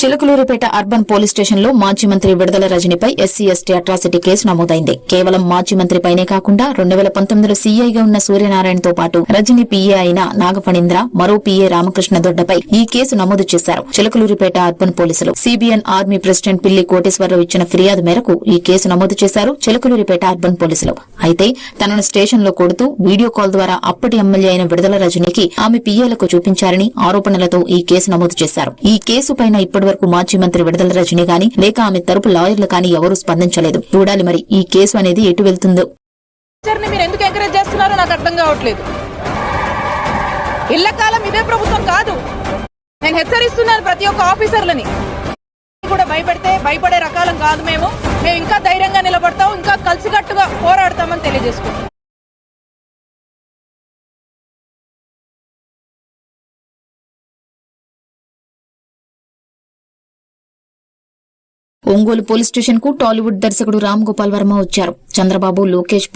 Chilakaluripet urban police స్టేషన్లో మాజీ మంత్రి విడుదల రజనిపై ఎస్సీ ఎస్టీ అట్రాసిటీ కేసు నమోదైంది. కేవలం మాజీ మంత్రిపైనే కాకుండా రెండు వేల పంతొమ్మిదిలో సీఐగా ఉన్న సూర్యనారాయణతో పాటు రజని పీఏ అయిన నాగఫణీంద్ర మరో పీఏ రామకృష్ణ దొడ్డపై ఈ కేసు నమోదు చేశారు. చిలకలూరిపేట అర్బన్ పోలీసులు CBN army president Pilli Koteswararao ఇచ్చిన ఫిర్యాదు మేరకు ఈ కేసు నమోదు చేశారు చిలకలూరిపేట అర్బన్ పోలీసులు. అయితే తనను స్టేషన్లో కొడుతూ వీడియో కాల్ ద్వారా అప్పటి ఎమ్మెల్యే అయిన విడుదల రజనికి ఆమె పీఏలకు చూపించారని ఆరోపణలతో ఈ కేసు నమోదు చేశారు. ఈ కేసు పైన వరకు మాజీ మంత్రి విడుదల రజని గాని లేక ఆమె తరపు లాయర్లు కానీ ఎవరూ స్పందించలేదు. చూడాలి మరి ఈ కేసు అనేది ఎటు వెళ్తుందో. మీరు ఎందుకు ఎంకరేజ్ చేస్తున్నారో నాకు అర్థం కావట్లేదు. ఇల్లకాలం ఇదే ప్రభుత్వం కాదు. నేను హెచ్చరిస్తున్నాను ప్రతి ఒక్క ఆఫీసర్లని. కూడా భయపడితే భయపడే రకాలం కాదు మేము. మేము ఇంకా ధైర్యంగా నిలబడతాం ఇంకా కలిసికట్టుగా పోరాడతామని తెలియజేసుకుంటాం ఒంగోలు పోలీస్ స్టేషన్కు టాలీవుడ్ దర్శకుడు రామ్ గోపాల్ వర్మ వచ్చారు. చంద్రబాబు లోకేష్